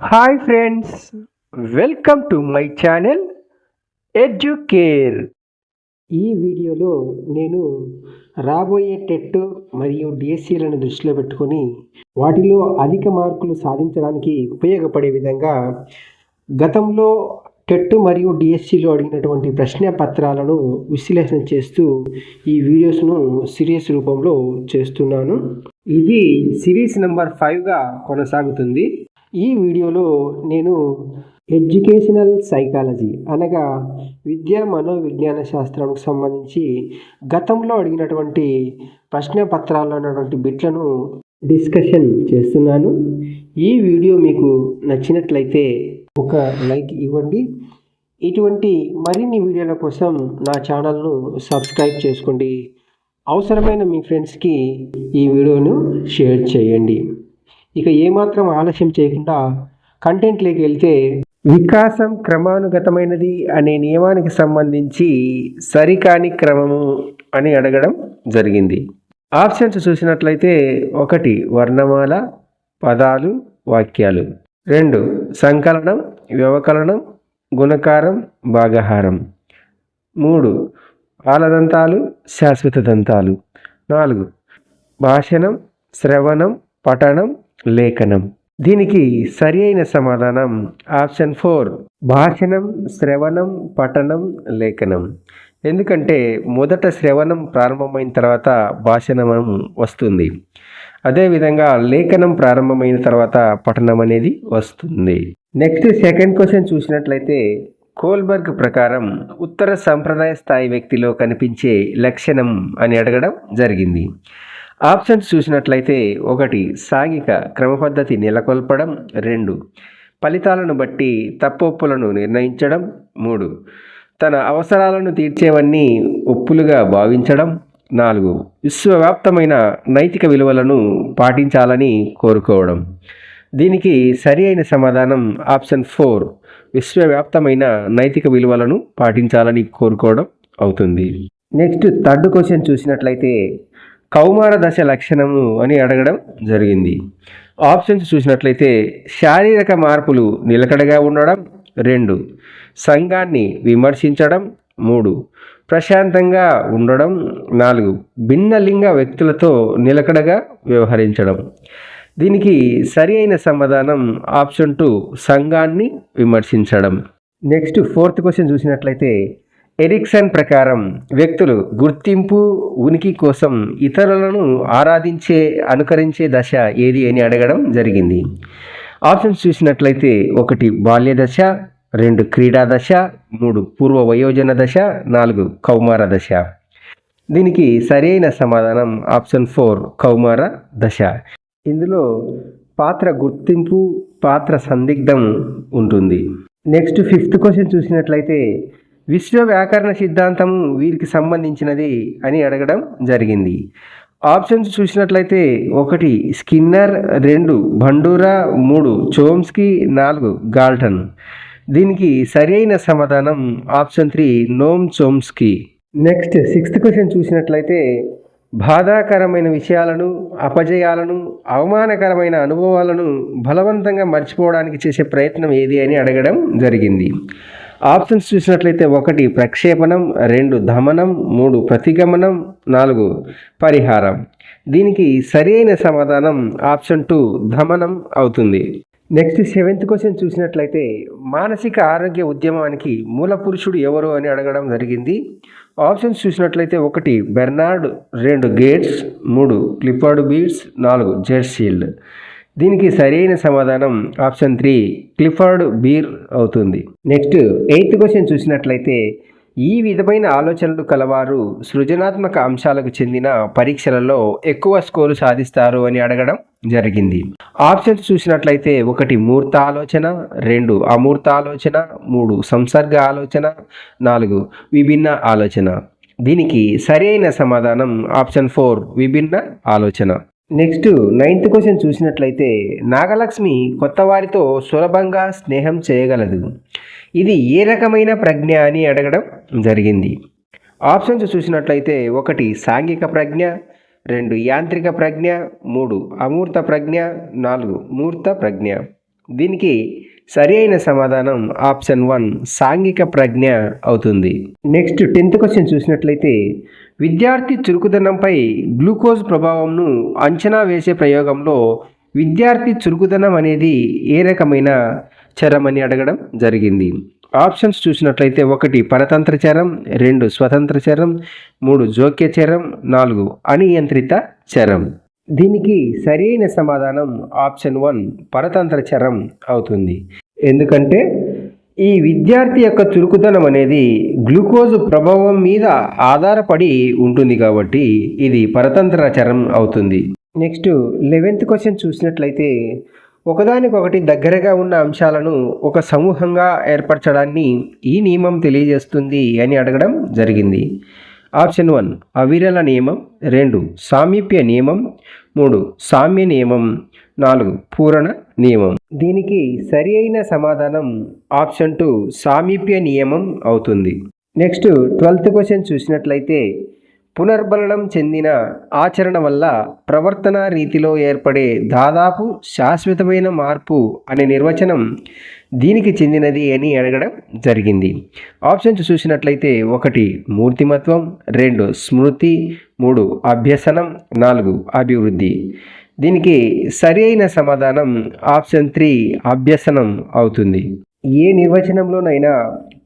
Hi friends welcome to my channel Educare ఈ వీడియోలో నేను రాబోయే టెట్ మరియు డిఎస్సీలను దృష్టిలో పెట్టుకొని వాటిలో అధిక మార్కులు సాధించడానికి ఉపయోగపడే విధంగా గతంలో టెట్ మరియు డిఎస్సిలో అడిగినటువంటి ప్రశ్న పత్రాలను విశ్లేషణ చేస్తూ ఈ వీడియోస్ను సిరీస్ రూపంలో చేస్తున్నాను. ఇది సిరీస్ నెంబర్ ఫైవ్గా కొనసాగుతుంది. ఈ వీడియోలో నేను ఎడ్యుకేషనల్ సైకాలజీ అనగా విద్యా మనోవిజ్ఞాన శాస్త్రంకు సంబంధించి గతంలో అడిగినటువంటి ప్రశ్న పత్రాల్లో ఉన్నటువంటి బిట్లను డిస్కషన్ చేస్తున్నాను. ఈ వీడియో మీకు నచ్చినట్లయితే ఒక లైక్ ఇవ్వండి. ఇటువంటి మరిన్ని వీడియోల కోసం నా ఛానల్ను సబ్స్క్రైబ్ చేసుకోండి. అవసరమైన మీ ఫ్రెండ్స్కి ఈ వీడియోను షేర్ చేయండి. ఇక ఏమాత్రం ఆలస్యం చేయకుండా కంటెంట్లోకి వెళ్తే వికాసం క్రమానుగతమైనది అనే నియమానికి సంబంధించి సరికాని క్రమము అని అడగడం జరిగింది. ఆప్షన్స్ చూసినట్లయితే ఒకటి వర్ణమాల పదాలు వాక్యాలు. రెండు సంకలనం వ్యవకలనం గుణకారం భాగహారం. మూడు ఆలదంతాలు శాశ్వత దంతాలు. నాలుగు భాషణం శ్రవణం పఠనం లేఖనం. దీనికి సరి అయిన సమాధానం ఆప్షన్ ఫోర్ భాషణం శ్రవణం పఠనం లేఖనం. ఎందుకంటే మొదట శ్రవణం ప్రారంభమైన తర్వాత భాషణం వస్తుంది. అదేవిధంగా లేఖనం ప్రారంభమైన తర్వాత పఠనం అనేది వస్తుంది. నెక్స్ట్ సెకండ్ క్వశ్చన్ చూసినట్లయితే కోల్బర్గ్ ప్రకారం ఉత్తర సంప్రదాయ స్థాయి వ్యక్తిలో కనిపించే లక్షణం అని అడగడం జరిగింది. ఆప్షన్స్ చూసినట్లయితే ఒకటి సాంఘిక క్రమపద్ధతి నెలకొల్పడం. రెండు ఫలితాలను బట్టి తప్పొప్పులను నిర్ణయించడం. మూడు తన అవసరాలను తీర్చేవన్నీ ఒప్పులుగా భావించడం. నాలుగు విశ్వవ్యాప్తమైన నైతిక విలువలను పాటించాలని కోరుకోవడం. దీనికి సరి అయిన సమాధానం ఆప్షన్ ఫోర్ విశ్వవ్యాప్తమైన నైతిక విలువలను పాటించాలని కోరుకోవడం అవుతుంది. నెక్స్ట్ థర్డ్ క్వశ్చన్ చూసినట్లయితే కౌమార దశ లక్షణము అని అడగడం జరిగింది. ఆప్షన్స్ చూసినట్లయితే శారీరక మార్పులు నిలకడగా ఉండడం రెండు సంఘాన్ని విమర్శించడం మూడు ప్రశాంతంగా ఉండడం నాలుగు భిన్నలింగ వ్యక్తులతో నిలకడగా వ్యవహరించడం. దీనికి సరి అయిన సమాధానం ఆప్షన్ టూ సంఘాన్ని విమర్శించడం. నెక్స్ట్ ఫోర్త్ క్వశ్చన్ చూసినట్లయితే ఎరిక్సన్ ప్రకారం వ్యక్తులు గుర్తింపు ఉనికి కోసం ఇతరులను ఆరాధించే అనుకరించే దశ ఏది అని అడగడం జరిగింది. ఆప్షన్స్ చూసినట్లయితే ఒకటి బాల్య దశ రెండు క్రీడా దశ మూడు పూర్వ వయోజన దశ నాలుగు కౌమార దశ. దీనికి సరైన సమాధానం ఆప్షన్ ఫోర్ కౌమార దశ. ఇందులో పాత్ర గుర్తింపు పాత్ర సందిగ్ధం ఉంటుంది. నెక్స్ట్ ఫిఫ్త్ క్వశ్చన్ చూసినట్లయితే విశ్వ వ్యాకరణ సిద్ధాంతము వీరికి సంబంధించినది అని అడగడం జరిగింది. ఆప్షన్స్ చూసినట్లయితే ఒకటి స్కిన్నర్ రెండు బండూరా మూడు చోమ్స్కి నాలుగు గాల్టన్. దీనికి సరైన సమాధానం option three Noam Chomsky. Next sixth question చూసినట్లయితే బాధాకరమైన విషయాలను అపజయాలను అవమానకరమైన అనుభవాలను బలవంతంగా మర్చిపోవడానికి చేసే ప్రయత్నం ఏది అని అడగడం జరిగింది. ఆప్షన్స్ చూసినట్లయితే ఒకటి ప్రక్షేపణం రెండు దమనం మూడు ప్రతిగమనం నాలుగు పరిహారం. దీనికి సరైన సమాధానం ఆప్షన్ టూ దమనం అవుతుంది. నెక్స్ట్ సెవెంత్ క్వశ్చన్ చూసినట్లయితే మానసిక ఆరోగ్య ఉద్యమానికి మూల పురుషుడు ఎవరు అని అడగడం జరిగింది. ఆప్షన్స్ చూసినట్లయితే ఒకటి బెర్నార్డ్ రెండు గేట్స్ మూడు క్లిఫర్డ్ బీట్స్ నాలుగు జెర్షీల్డ్. దీనికి సరైన సమాధానం ఆప్షన్ త్రీ క్లిఫర్డ్ బీర్ అవుతుంది. నెక్స్ట్ ఎయిత్ క్వశ్చన్ చూసినట్లయితే ఈ విధమైన ఆలోచనలు కలవారు సృజనాత్మక అంశాలకు చెందిన పరీక్షలలో ఎక్కువ స్కోరు సాధిస్తారు అని అడగడం జరిగింది. ఆప్షన్స్ చూసినట్లయితే ఒకటి మూర్త ఆలోచన రెండు అమూర్త ఆలోచన మూడు సంసర్గ ఆలోచన నాలుగు విభిన్న ఆలోచన. దీనికి సరైన సమాధానం ఆప్షన్ ఫోర్ విభిన్న ఆలోచన. నెక్స్ట్ నైన్త్ క్వశ్చన్ చూసినట్లయితే నాగలక్ష్మి కొత్త వారితో సులభంగా స్నేహం చేయగలదు. ఇది ఏ రకమైన ప్రజ్ఞ అని అడగడం జరిగింది. ఆప్షన్స్ చూసినట్లయితే ఒకటి సాంఘిక ప్రజ్ఞ రెండు యాంత్రిక ప్రజ్ఞ మూడు అమూర్త ప్రజ్ఞ నాలుగు మూర్త ప్రజ్ఞ. దీనికి సరి అయిన సమాధానం ఆప్షన్ వన్ సాంఘిక ప్రజ్ఞ అవుతుంది. నెక్స్ట్ టెన్త్ క్వశ్చన్ చూసినట్లయితే విద్యార్థి చురుకుదనంపై గ్లూకోజ్ ప్రభావంను అంచనా వేసే ప్రయోగంలో విద్యార్థి చురుకుదనం అనేది ఏ రకమైన చరమని అడగడం జరిగింది. ఆప్షన్స్ చూసినట్లయితే ఒకటి పరతంత్ర చరం రెండు స్వతంత్ర చరం మూడు జోక్య చరం నాలుగు అనియంత్రిత చరం దీనికి సరైన సమాధానం ఆప్షన్ వన్ పరతంత్ర చరం అవుతుంది. ఎందుకంటే ఈ విద్యార్థి యొక్క చురుకుదనం అనేది గ్లూకోజ్ ప్రభావం మీద ఆధారపడి ఉంటుంది కాబట్టి ఇది పరతంత్ర చరం అవుతుంది. నెక్స్ట్ లెవెన్త్ క్వశ్చన్ చూసినట్లయితే ఒకదానికొకటి దగ్గరగా ఉన్న అంశాలను ఒక సమూహంగా ఏర్పరచడాన్ని ఈ నియమం తెలియజేస్తుంది అని అడగడం జరిగింది. ఆప్షన్ వన్ అవిరల నియమం. రెండు సామీప్య నియమం. మూడు సామ్య నియమం. నాలుగు పూరణ నియమం. దీనికి సరి అయిన సమాధానం ఆప్షన్ టూ సామీప్య నియమం అవుతుంది. నెక్స్ట్ ట్వెల్త్ క్వశ్చన్ చూసినట్లయితే పునర్బలనం చెందిన ఆచరణ వల్ల ప్రవర్తన రీతిలో ఏర్పడే దాదాపు శాశ్వతమైన మార్పు అనే నిర్వచనం దీనికి చెందినది అని అడగడం జరిగింది. ఆప్షన్స్ చూసినట్లయితే ఒకటి మూర్తిమత్వం రెండు స్మృతి మూడు అభ్యసనం నాలుగు అభివృద్ధి. దీనికి సరి అయిన సమాధానం ఆప్షన్ త్రీ అభ్యసనం అవుతుంది. ఏ నిర్వచనంలోనైనా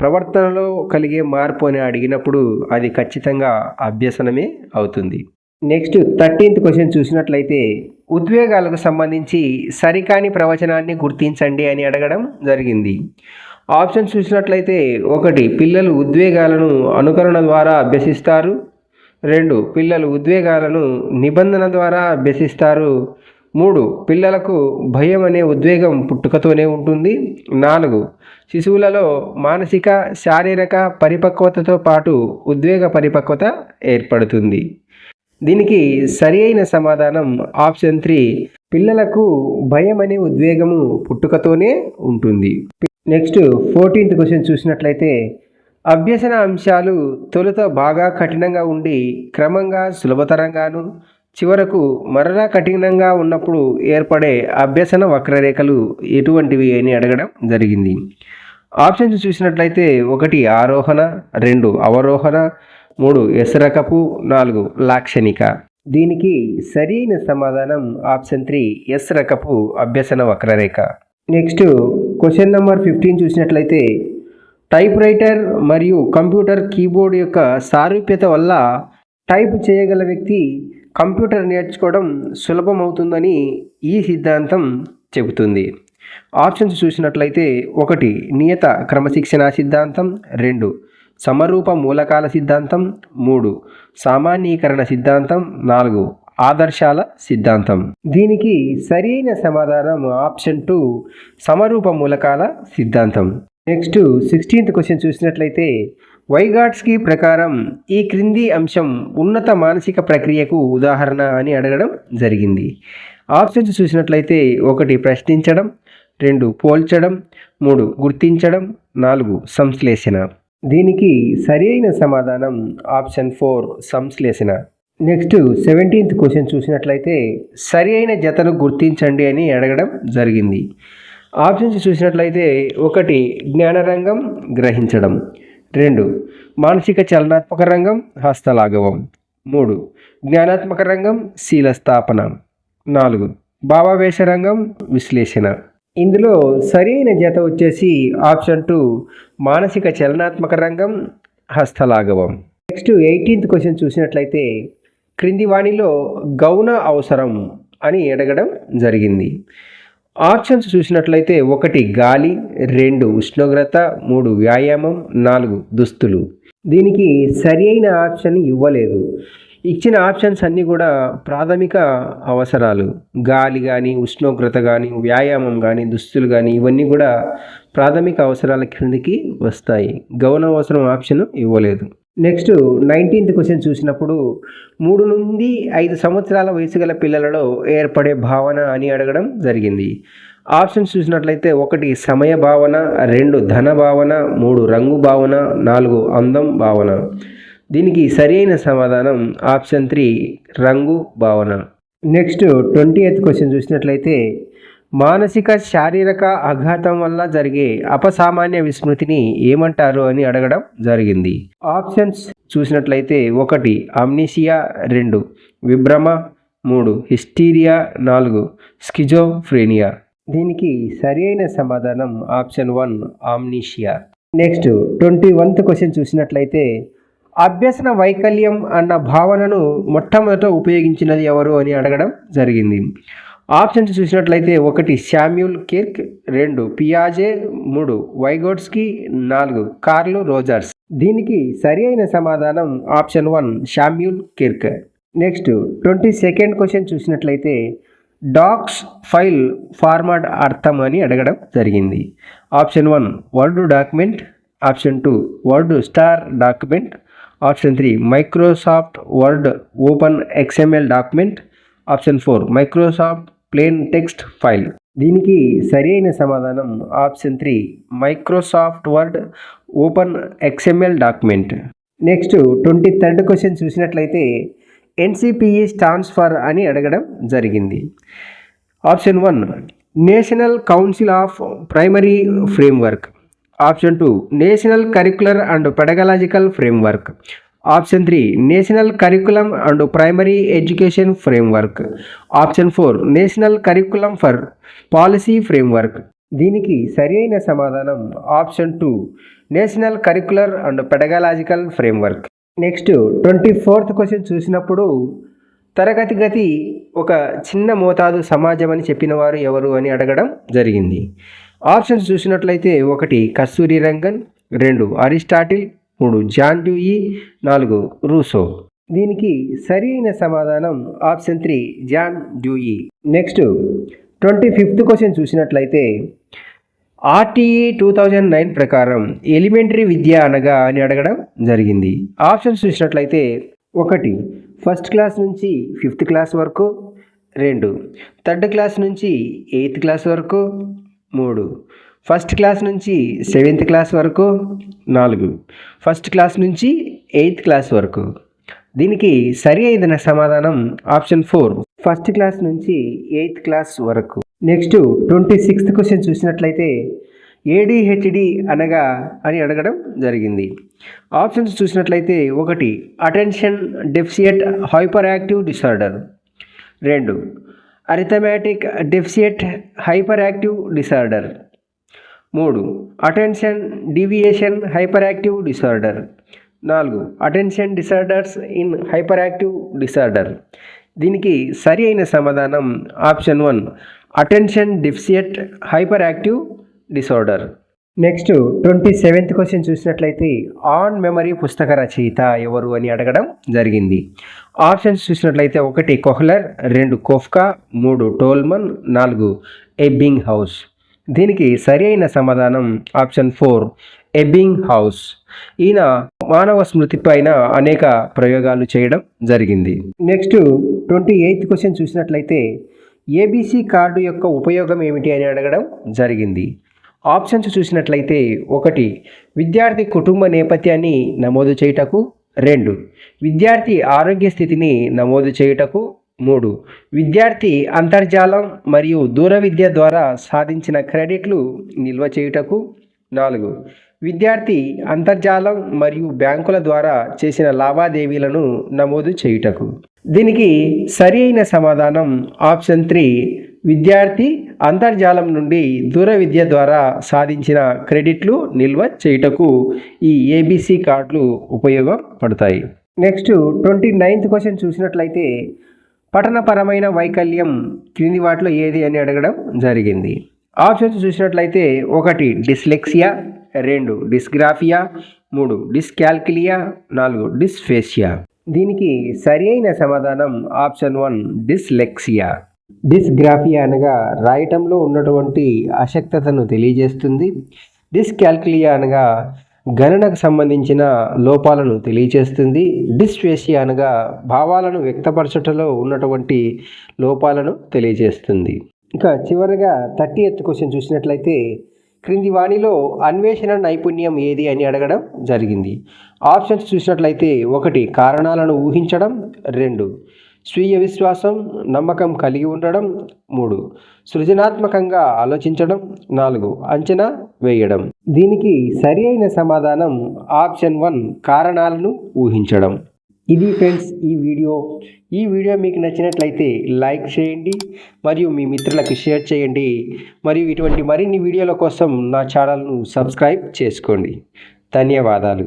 ప్రవర్తనలో కలిగే మార్పు అని అడిగినప్పుడు అది ఖచ్చితంగా అభ్యసనమే అవుతుంది. నెక్స్ట్ థర్టీన్త్ క్వశ్చన్ చూసినట్లయితే ఉద్వేగాలకు సంబంధించి సరికాని ప్రవచనాన్ని గుర్తించండి అని అడగడం జరిగింది. ఆప్షన్ చూసినట్లయితే ఒకటి పిల్లలు ఉద్వేగాలను అనుకరణ ద్వారా అభ్యసిస్తారు. రెండు పిల్లలు ఉద్వేగాలను నిబంధన ద్వారా అభ్యసిస్తారు. మూడు పిల్లలకు భయం అనే ఉద్వేగం పుట్టుకతోనే ఉంటుంది. నాలుగు శిశువులలో మానసిక శారీరక పరిపక్వతతో పాటు ఉద్వేగ పరిపక్వత ఏర్పడుతుంది. దీనికి సరి అయిన సమాధానం ఆప్షన్ త్రీ పిల్లలకు భయం అనే ఉద్వేగము పుట్టుకతోనే ఉంటుంది. నెక్స్ట్ ఫోర్టీన్త్ క్వశ్చన్ చూసినట్లయితే అభ్యసన అంశాలు తొలుత బాగా కఠినంగా ఉండి క్రమంగా సులభతరంగాను చివరకు మరలా కఠినంగా ఉన్నప్పుడు ఏర్పడే అభ్యసన వక్రరేఖలు ఎటువంటివి అని అడగడం జరిగింది. ఆప్షన్స్ చూసినట్లయితే ఒకటి ఆరోహణ రెండు అవరోహణ మూడు ఎసరకపు నాలుగు లాక్షణిక. దీనికి సరైన సమాధానం ఆప్షన్ త్రీ ఎస్ రకపు అభ్యసన వక్రరేఖ. నెక్స్ట్ క్వశ్చన్ నెంబర్ ఫిఫ్టీన్ చూసినట్లయితే టైప్ రైటర్ మరియు కంప్యూటర్ కీబోర్డ్ యొక్క సారూప్యత వల్ల టైప్ చేయగల వ్యక్తి కంప్యూటర్ నేర్చుకోవడం సులభమవుతుందని ఈ సిద్ధాంతం చెబుతుంది. ఆప్షన్స్ చూసినట్లయితే ఒకటి నియత క్రమశిక్షణ సిద్ధాంతం. రెండు సమరూప మూలకాల సిద్ధాంతం. మూడు సామాన్యీకరణ సిద్ధాంతం. నాలుగు ఆదర్శాల సిద్ధాంతం. దీనికి సరైన సమాధానం ఆప్షన్ టూ సమరూప మూలకాల సిద్ధాంతం. నెక్స్ట్ సిక్స్టీన్త్ క్వశ్చన్ చూసినట్లయితే వైగాట్స్కి ప్రకారం ఈ క్రింది అంశం ఉన్నత మానసిక ప్రక్రియకు ఉదాహరణ అని అడగడం జరిగింది. ఆప్షన్స్ చూసినట్లయితే ఒకటి ప్రశ్నించడం రెండు పోల్చడం మూడు గుర్తించడం నాలుగు సంశ్లేషణ. దీనికి సరైన సమాధానం ఆప్షన్ ఫోర్ సంశ్లేషణ. నెక్స్ట్ సెవెంటీన్త్ క్వశ్చన్ చూసినట్లయితే సరి అయిన జతను గుర్తించండి అని అడగడం జరిగింది. ఆప్షన్స్ చూసినట్లయితే ఒకటి జ్ఞానరంగం గ్రహించడం. రెండు మానసిక చలనాత్మక రంగం హస్తలాఘవం. మూడు జ్ఞానాత్మక రంగం శీలస్థాపన. నాలుగు భావావేశ రంగం విశ్లేషణ. ఇందులో సరైన జత వచ్చేసి ఆప్షన్ టూ మానసిక చలనాత్మక రంగం హస్తలాఘవం. నెక్స్ట్ ఎయిటీన్త్ క్వశ్చన్ చూసినట్లయితే క్రింది వాణిలో గౌణ అవసరం అని అడగడం జరిగింది. ఆప్షన్స్ చూసినట్లయితే ఒకటి గాలి రెండు ఉష్ణోగ్రత మూడు వ్యాయామం నాలుగు దుస్తులు. దీనికి సరి అయిన ఆప్షన్ ఇవ్వలేదు. ఇచ్చిన ఆప్షన్స్ అన్నీ కూడా ప్రాథమిక అవసరాలు. గాలి కానీ ఉష్ణోగ్రత కానీ వ్యాయామం కానీ దుస్తులు కానీ ఇవన్నీ కూడా ప్రాథమిక అవసరాల క్రిందికి వస్తాయి. గౌన అవసరం ఆప్షన్ ఇవ్వలేదు. నెక్స్ట్ నైన్టీన్త్ క్వశ్చన్ చూసినప్పుడు మూడు నుండి ఐదు సంవత్సరాల వయసు గల పిల్లలలో ఏర్పడే భావన అని అడగడం జరిగింది. ఆప్షన్స్ చూసినట్లయితే ఒకటి సమయ భావన రెండు ధన భావన మూడు రంగు భావన నాలుగు అందం భావన. దీనికి సరైన సమాధానం ఆప్షన్ త్రీ రంగు భావన. నెక్స్ట్ ట్వంటీ ఎయిత్ క్వశ్చన్ చూసినట్లయితే మానసిక శారీరక ఆఘాతం వల్ల జరిగే అపసామాన్య విస్మృతిని ఏమంటారు అని అడగడం జరిగింది. ఆప్షన్స్ చూసినట్లయితే ఒకటి అమ్నిసియా రెండు విభ్రమ మూడు హిస్టీరియా నాలుగు స్కిజోఫ్రేనియా. దీనికి సరైన సమాధానం option one amnesia next twenty వన్త్ question చూసినట్లయితే అభ్యసన వైకల్యం అన్న భావనను మొట్టమొదట ఉపయోగించినది ఎవరు అని అడగడం జరిగింది. ఆప్షన్స్ చూసినట్లయితే ఒకటి శామ్యూల్ కిర్క్ రెండు పియాజే మూడు వైగోడ్స్కి నాలుగు కార్లు రోజర్స్. దీనికి సరి అయిన సమాధానం option one Samuel Kirk. Next twenty second question చూసినట్లయితే డాక్స్ ఫైల్ ఫార్మాట్ అర్థం అని అడగడం జరిగింది. Option one Word document option two WordStar document option three Microsoft Word Open XML document option four Microsoft plain text file దీనికి సరి అయిన సమాధానం option three Microsoft Word Open XML document next twenty third question చూసినట్లయితే NCPE stands for అని అడగడం జరిగింది. Option one national council of primary framework option two national curricular and pedagogical framework option three national curriculum and primary education framework. Option four national curriculum for policy framework. దీనికి సరైన సమాధానం option two national curricular and pedagogical framework. Next twenty fourth question చూసినప్పుడు తరగతి గతి ఒక చిన్న మోతాదు సమాజం అని చెప్పిన వారు ఎవరు అని అడగడం జరిగింది. ఆప్షన్స్ చూసినట్లయితే ఒకటి కస్తూరి రంగన్ రెండు అరిస్టాటిల్ మూడు జాన్ డ్యూయి నాలుగు రూసో. దీనికి సరి అయిన సమాధానం option three John Dewey next twenty fifth question చూసినట్లయితే ఆర్టీఈ టూ థౌజండ్ నైన్ ప్రకారం ఎలిమెంటరీ విద్య అనగా అని అడగడం జరిగింది. ఆప్షన్స్ చూసినట్లయితే ఒకటి ఫస్ట్ క్లాస్ నుంచి ఫిఫ్త్ క్లాస్ వరకు. రెండు థర్డ్ క్లాస్ నుంచి ఎయిత్ క్లాస్ వరకు. మూడు ఫస్ట్ క్లాస్ నుంచి సెవెంత్ క్లాస్ వరకు నాలుగు. ఫస్ట్ క్లాస్ నుంచి ఎయిత్ క్లాస్ వరకు. దీనికి సరి అయిన సమాధానం ఆప్షన్ ఫోర్. ఫస్ట్ క్లాస్ నుంచి ఎయిత్ క్లాస్ వరకు. నెక్స్ట్ ట్వంటీ సిక్స్త్ క్వశ్చన్ చూసినట్లయితే ఏడిహెచ్డి అనగా అని అడగడం జరిగింది. ఆప్షన్స్ చూసినట్లయితే ఒకటి attention deficit hyperactive disorder. రెండు arithmetic deficit hyperactive disorder. మూడు attention deviation hyperactive disorder నాలుగు attention disorders in hyperactive disorder దీనికి సరి అయిన సమాధానం option one attention deficit hyperactive disorder next twenty seventh question చూసినట్లయితే ఆన్ మెమరీ పుస్తక రచయిత ఎవరు అని అడగడం జరిగింది. ఆప్షన్స్ చూసినట్లయితే ఒకటి కొహ్లర్ రెండు కోఫ్కా మూడు టోల్మన్ నాలుగు ఎబ్బింగ్ హౌస్. దీనికి సరి అయిన సమాధానం ఆప్షన్ ఫోర్ ఎబ్బింగ్ హౌస్ ఈయన మానవ స్మృతి పైన అనేక ప్రయోగాలు చేయడం జరిగింది. నెక్స్ట్ ట్వంటీ ఎయిత్ క్వశ్చన్ చూసినట్లయితే ఏబీసీ కార్డు యొక్క ఉపయోగం ఏమిటి అని అడగడం జరిగింది. ఆప్షన్స్ చూసినట్లయితే ఒకటి విద్యార్థి కుటుంబ నేపథ్యాన్ని నమోదు చేయుటకు. రెండు విద్యార్థి ఆరోగ్య స్థితిని నమోదు చేయుటకు. మూడు. విద్యార్థి అంతర్జాలం మరియు దూర విద్య ద్వారా సాధించిన క్రెడిట్లు నిల్వ చేయుటకు నాలుగు. విద్యార్థి అంతర్జాలం మరియు బ్యాంకుల ద్వారా చేసిన లావాదేవీలను నమోదు చేయుటకు. దీనికి సరి అయిన సమాధానం ఆప్షన్ త్రీ. విద్యార్థి అంతర్జాలం నుండి దూర విద్య ద్వారా సాధించిన క్రెడిట్లు నిల్వ చేయుటకు ఈ ఏబిసి కార్డులు ఉపయోగపడతాయి. నెక్స్ట్ ట్వంటీ నైన్త్ క్వశ్చన్ చూసినట్లయితే పఠనపరమైన వైకల్యం క్రింది వాటిలో ఏది అని అడగడం జరిగింది. ఆప్షన్స్ చూసినట్లయితే ఒకటి డిస్లెక్సియా రెండు డిస్గ్రాఫియా మూడు డిస్కాల్కిలియా నాలుగు డిస్ఫేషియా దీనికి సరి అయిన సమాధానం ఆప్షన్ వన్ డిస్లెక్సియా. డిస్గ్రాఫియా అనగా రాయటంలో ఉన్నటువంటి అశక్తతను తెలియజేస్తుంది. డిస్కాల్కులియా అనగా గణనకు సంబంధించిన లోపాలను తెలియజేస్తుంది డిస్ఫేషియా అనగా భావాలను వ్యక్తపరచటంలో ఉన్నటువంటి లోపాలను తెలియజేస్తుంది ఇక చివరిగా థర్టీ ఎత్ క్వశ్చన్ చూసినట్లయితే క్రింది వాణిలో అన్వేషణ నైపుణ్యం ఏది అని అడగడం జరిగింది. ఆప్షన్స్ చూసినట్లయితే ఒకటి కారణాలను ఊహించడం రెండు స్వీయ విశ్వాసం నమ్మకం కలిగి ఉండడం. మూడు సృజనాత్మకంగా ఆలోచించడం. నాలుగు అంచనా వేయడం. దీనికి సరి అయిన సమాధానం ఆప్షన్ వన్ కారణాలను ఊహించడం. ఇది ఫ్రెండ్స్ ఈ వీడియో. ఈ వీడియో మీకు నచ్చినట్లయితే లైక్ చేయండి మరియు మీ మిత్రులకు షేర్ చేయండి మరియు ఇటువంటి మరిన్ని వీడియోల కోసం నా ఛానల్ను సబ్స్క్రైబ్ చేసుకోండి. ధన్యవాదాలు.